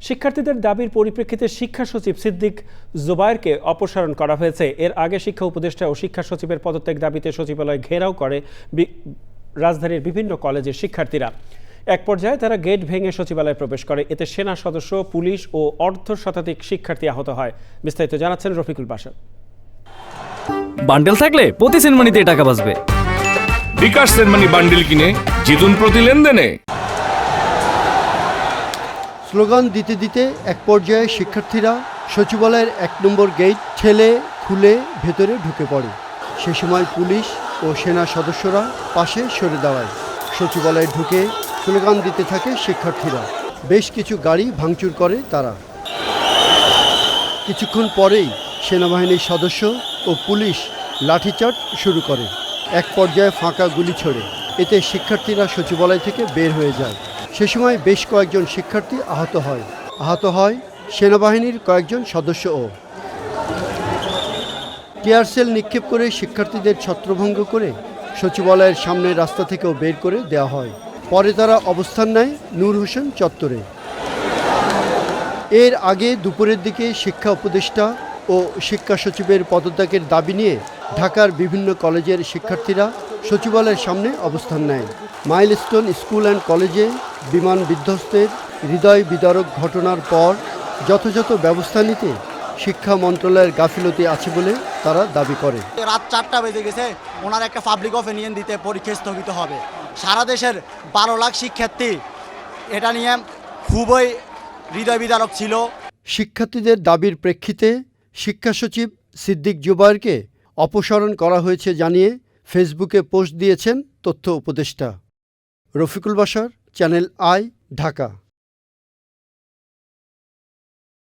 শিক্ষার্থীদের দাবির পরিপ্রেক্ষিতে শিক্ষা সচিব সিদ্দিক জুবায়েরকে অপসারণ করা হয়েছে। এর আগে শিক্ষা উপদেষ্টা ও শিক্ষা সচিবের পদত্যাগ দাবিতে সচিবালয় ঘেরাও করে রাজধানীর বিভিন্ন কলেজের শিক্ষার্থীরা। এক পর্যায়ে তারা গেট ভেঙে সচিবালয়ে প্রবেশ করে। এতে সেনা সদস্য পুলিশ ও অর্ধ শতাধিক শিক্ষার্থী আহত হয়। বিস্তারিত জানাচ্ছেন রফিকুল বাসার বান্ডেল থাকলে প্রতি সেনমানিতে টাকা বাঁচবে। বিকাশ সেনমানি বান্ডিল কিনে জিতুন প্রতি লেনদেনে। স্লোগান দিতে দিতে এক পর্যায়ে শিক্ষার্থীরা সচিবালয়ের এক নম্বর গেট ঠেলে, খুলে ভেতরে ঢুকে পড়ে। সে সময় পুলিশ ও সেনা সদস্যরা পাশে সরে দাঁড়ায়। সচিবালয়ে ঢুকে স্লোগান দিতে থাকে শিক্ষার্থীরা। বেশ কিছু গাড়ি ভাঙচুর করে তারা। কিছুক্ষণ পরেই সেনাবাহিনীর সদস্য ও পুলিশ লাঠিচার্জ শুরু করে। এক পর্যায়ে ফাঁকা গুলি ছোড়ে। এতে শিক্ষার্থীরা সচিবালয় থেকে বের হয়ে যায়। সে সময় বেশ কয়েকজন শিক্ষার্থী আহত হয়। আহত হয় সেনাবাহিনীর কয়েকজন সদস্যও টিয়ার সেল নিক্ষেপ করে শিক্ষার্থীদের ছত্রভঙ্গ করে সচিবালয়ের সামনে রাস্তা থেকেও বের করে দেওয়া হয়। পরে তারা অবস্থান নেয় নূর হোসেন চত্বরে। এর আগে দুপুরের দিকে শিক্ষা উপদেষ্টা ও শিক্ষা সচিবের পদত্যাগের দাবি নিয়ে ঢাকার বিভিন্ন কলেজের শিক্ষার্থীরা সচিবালয়ের সামনে অবস্থান নেয়। মাইলস্টোন স্কুল অ্যান্ড কলেজে বিমান বিধ্বস্তের হৃদয় বিদারক ঘটনার পর যথাযথ ব্যবস্থা নিতে শিক্ষা মন্ত্রণালয়ের গাফিলতি আছে বলে তারা দাবি করে। রাত চারটা বেজে গেছে ওনার একটা পাবলিক অপিনিয়ন দিতে পরীক্ষা স্থগিত হবে। সারা দেশের বারো লাখ শিক্ষার্থী এটা নিয়ে খুবই হৃদয় বিদারক ছিল। শিক্ষার্থীদের দাবির প্রেক্ষিতে শিক্ষা সচিব সিদ্দিক জুবায়েরকে অপসারণ করা হয়েছে জানিয়ে ফেসবুকে পোস্ট দিয়েছেন তথ্য উপদেষ্টা। রফিকুল বাসার চ্যানেল আই ঢাকা।